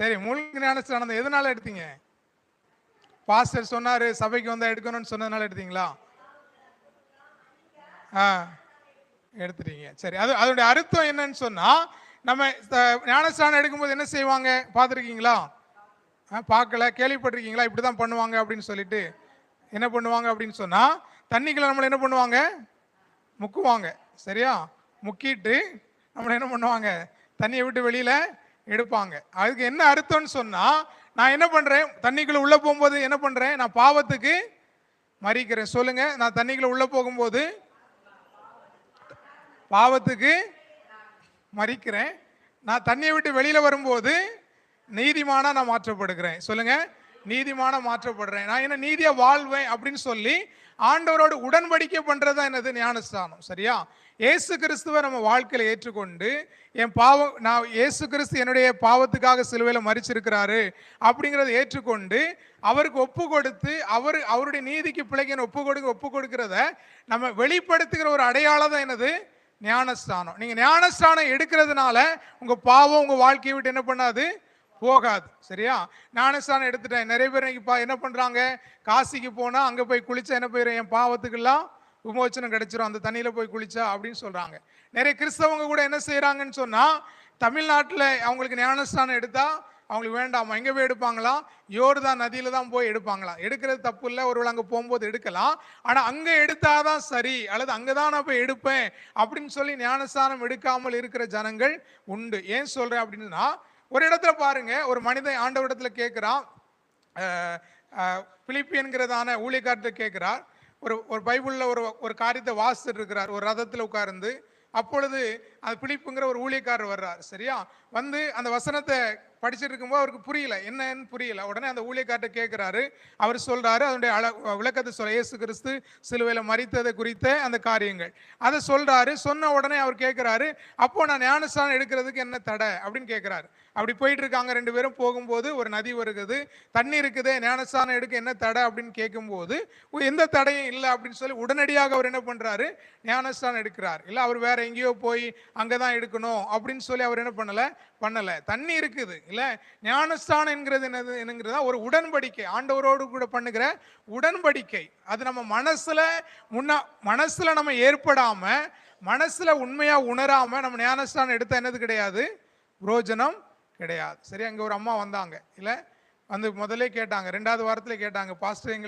சரி முழுக்க ஞானஸ்தானம் எதனால எடுத்தீங்க? பாஸ்டர் சொன்னாரு சபைக்கு வந்தா எடுக்கணும்னு சொன்னதுனால எடுத்தீங்களா? ஆ எடுத்துட்டீங்க. சரி அது அதோடைய அர்த்தம் என்னன்னு சொன்னா நம்ம ஞானஸ்தானம் எடுக்கும்போது என்ன செய்வாங்க? பார்த்துருக்கீங்களா? பார்க்கல கேள்விப்பட்டிருக்கீங்களா? இப்படி தான் பண்ணுவாங்க அப்படின்னு சொல்லிட்டு என்ன பண்ணுவாங்க அப்படின்னு சொன்னால் தண்ணிக்குள்ள நம்மளை என்ன பண்ணுவாங்க? முக்குவாங்க. சரியா? முக்கிட்டு நம்மளை என்ன பண்ணுவாங்க? தண்ணியை விட்டு வெளியில எடுப்பாங்க. அதுக்கு என்ன அர்த்தம்னு சொன்னால் நான் என்ன பண்ணுறேன் தண்ணிக்குள்ளே உள்ளே போகும்போது என்ன பண்ணுறேன் நான் பாவத்துக்கு மறிக்கிறேன். சொல்லுங்கள் நான் தண்ணிக்குள்ளே உள்ளே போகும்போது பாவத்துக்கு மறிக்கிறேன். நான் தண்ணியை விட்டு வெளியில் வரும்போது நீதிமானாக நான் மாற்றப்படுகிறேன். சொல்லுங்கள் நீதிமான மாற்றப்படுறேன். நான் என்ன நீதியை வாழ்வேன் அப்படின்னு சொல்லி ஆண்டவரோடு உடன்படிக்கை தான் என்னது ஞானஸ்தானம். சரியா? ஏசு கிறிஸ்துவை நம்ம வாழ்க்கையில் ஏற்றுக்கொண்டு என் பாவம் நான் ஏசு கிறிஸ்து என்னுடைய பாவத்துக்காக சிலுவையில் மறிச்சிருக்கிறாரு அப்படிங்கிறத ஏற்றுக்கொண்டு அவருக்கு ஒப்பு கொடுத்து அவர் அவருடைய நீதிக்கு பிள்ளைக்கு ஒப்பு கொடுக்க ஒப்பு கொடுக்கிறத நம்ம வெளிப்படுத்துகிற ஒரு அடையாளம் தான் என்னது ஞானஸ்தானம். நீங்கள் ஞானஸ்தானம் எடுக்கிறதுனால உங்கள் பாவம் உங்கள் வாழ்க்கையை விட்டு என்ன பண்ணாது? போகாது சரியா? ஞானஸ்தானம் எடுத்துட்டேன். நிறைய பேர் இப்போ பா- என்ன பண்ணுறாங்க காசிக்கு போனால் அங்கே போய் குளிச்சா என்ன போயிடும் என் பாவத்துக்கெல்லாம் விமோச்சனம் கிடைச்சிரும். அந்த தண்ணியில் போய் குளிச்சா அப்படின்னு சொல்கிறாங்க நிறைய கிறிஸ்தவங்க கூட என்ன செய்கிறாங்கன்னு சொன்னால் தமிழ்நாட்டில் அவங்களுக்கு ஞானஸ்தானம் எடுத்தால் அவங்களுக்கு வேண்டாமா? எங்கே போய் எடுப்பாங்களா? யோர்தான் நதியில் தான் போய் எடுப்பாங்களாம் எடுக்கிறது தப்பு இல்லை. ஒருவேளை அங்கே போகும்போது எடுக்கலாம். ஆனால் அங்கே எடுத்தால் தான் சரி. அல்லது அங்கே தான் நான் போய் எடுப்பேன் அப்படின்னு சொல்லி ஞானஸ்தானம் எடுக்காமல் இருக்கிற ஜனங்கள் உண்டு. ஏன் சொல்கிறேன் அப்படின்னா ஒரு இடத்துல பாருங்க ஒரு மனிதன் ஆண்டவரிடத்துல கேட்குறான் பிலிப்பியன்கிறதான ஊழியக்காரத்தை கேட்குறார். ஒரு ஒரு பைபிளில் ஒரு ஒரு காரியத்தை வாசிட்டு இருக்கிறார் ஒரு ரதத்தில் உட்கார்ந்து. அப்பொழுது அது பிலிப்புங்கிற ஒரு ஊழியக்காரர் வர்றார் சரியா? வந்து அந்த வசனத்தை படிச்சுட்டு இருக்கும்போது அவருக்கு புரியல. என்னன்னு புரியல. உடனே அந்த ஊழியக்கார்ட்ட கேட்குறாரு. அவர் சொல்கிறாரு அதனுடைய அழ விளக்கத்தை சொல்ல இயேசு கிறிஸ்து சிலுவையில் மறித்ததை குறித்த அந்த காரியங்கள். அதை சொல்கிறாரு சொன்ன உடனே அவர் கேட்குறாரு அப்போ நான் ஞானஸ்தானம் எடுக்கிறதுக்கு என்ன தடை? அப்படின்னு கேட்குறாரு. அப்படி போயிட்டு இருக்காங்க ரெண்டு பேரும். போகும்போது ஒரு நதி வருகுது. தண்ணி இருக்குது ஞானஸ்தானம் எடுக்க என்ன தடை அப்படின்னு கேட்கும்போது எந்த தடையும் இல்லை அப்படின்னு சொல்லி உடனடியாக அவர் என்ன பண்ணுறாரு ஞானஸ்தானம் எடுக்கிறார். இல்லை அவர் வேற எங்கேயோ போய் அங்கே தான் எடுக்கணும் அப்படின்னு சொல்லி அவர் என்ன பண்ணலை? பண்ணலை. தண்ணி இருக்குது. இல்லை ஞானஸ்தானம் என்கிறது என்னது? என்னங்கிறதா ஒரு உடன்படிக்கை. ஆண்டவரோடு கூட பண்ணுகிற உடன்படிக்கை. அது நம்ம மனசுல முன்னா மனசுல நம்ம ஏற்படாம மனசுல உண்மையா உணராம நம்ம ஞானஸ்தானம் எடுத்த என்னது கிடையாது? புரோஜனம் கிடையாது. சரி அங்க ஒரு அம்மா வந்தாங்க. இல்ல வந்து முதல்ல கேட்டாங்க ரெண்டாவது வாரத்துல கேட்டாங்க பாஸ்டர் எங்களுக்கு